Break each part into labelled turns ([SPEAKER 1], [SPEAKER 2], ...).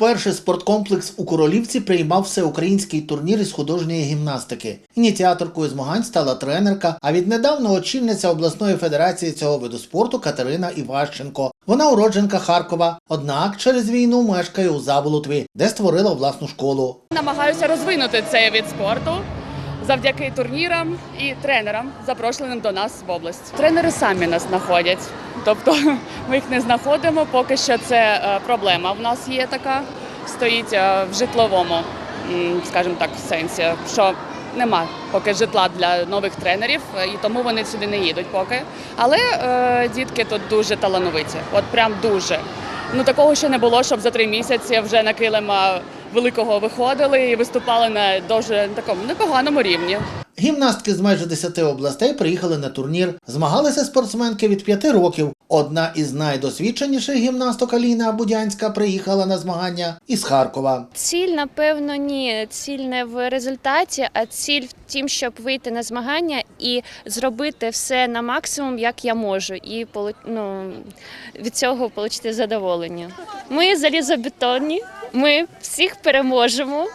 [SPEAKER 1] вперше спорткомплекс у Королівці приймав всеукраїнський турнір із художньої гімнастики. Ініціаторкою змагань стала тренерка, а віднедавна очільниця обласної федерації цього виду спорту Катерина Іващенко. Вона уродженка Харкова, однак через війну мешкає у Заболотві, де створила власну школу.
[SPEAKER 2] Намагаюся розвинути цей від спорту завдяки турнірам і тренерам, запрошеним до нас в область. Тренери самі нас знаходять, тобто ми їх не знаходимо. Поки що це е, проблема. В нас є така, стоїть е, в житловому, скажімо так, сенсі, що нема поки житла для нових тренерів, е, і тому вони сюди не їдуть поки. Але е, дітки тут дуже талановиті, от прям дуже. Ну такого ще не було, щоб за три місяці вже на килима великого виходили і виступали на дуже такому непоганому рівні.
[SPEAKER 1] Гімнастки з майже 10 областей приїхали на турнір. Змагалися спортсменки від 5 років. Одна із найдосвідченіших гімнасток Аліна Будянська приїхала на змагання із Харкова.
[SPEAKER 3] Ціль, напевно, ні. Ціль не в результаті, а ціль в тім, щоб вийти на змагання і зробити все на максимум, як я можу, і ну, від цього отримати задоволення. Ми залізобетонні, ми всіх переможемо,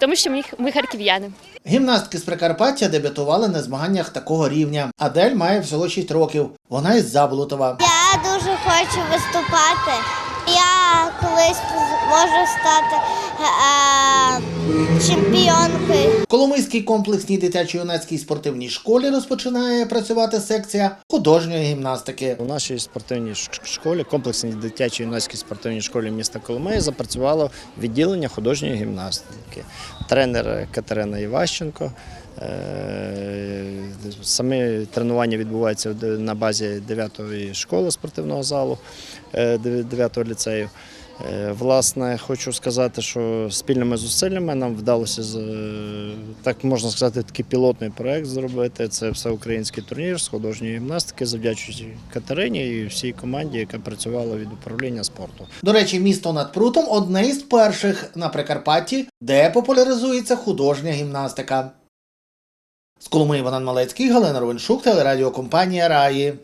[SPEAKER 3] тому що ми, ми харків'яни.
[SPEAKER 1] Гімнастки з Прикарпаття дебютували на змаганнях такого рівня. Адель має всього 6 років. Вона із Заболотова.
[SPEAKER 4] Я дуже хочу виступати. Я колись можу стати е, чемпіонкою.
[SPEAKER 1] В Коломийській комплексній дитячо-юнацькій спортивній школі розпочинає працювати секція художньої гімнастики.
[SPEAKER 5] У нашій спортивній школі, комплексній дитячій юнацькій спортивній школі міста Коломиї запрацювало відділення художньої гімнастики. Тренер Катерина Іващенко. Е, Саме тренування відбувається на базі 9-ї школи спортивного залу, 9-го ліцею. Е, Власне, хочу сказати, що спільними зусиллями нам вдалося так можна сказати, такий пілотний проект зробити. Це всеукраїнський турнір з художньої гімнастики, завдячуючи Катерині і всій команді, яка працювала від управління спорту.
[SPEAKER 1] До речі, місто над прутом одне із перших на Прикарпатті, де популяризується художня гімнастика. З Коломиї Малецький, Галина Ровеншук, телерадіокомпанія Раї.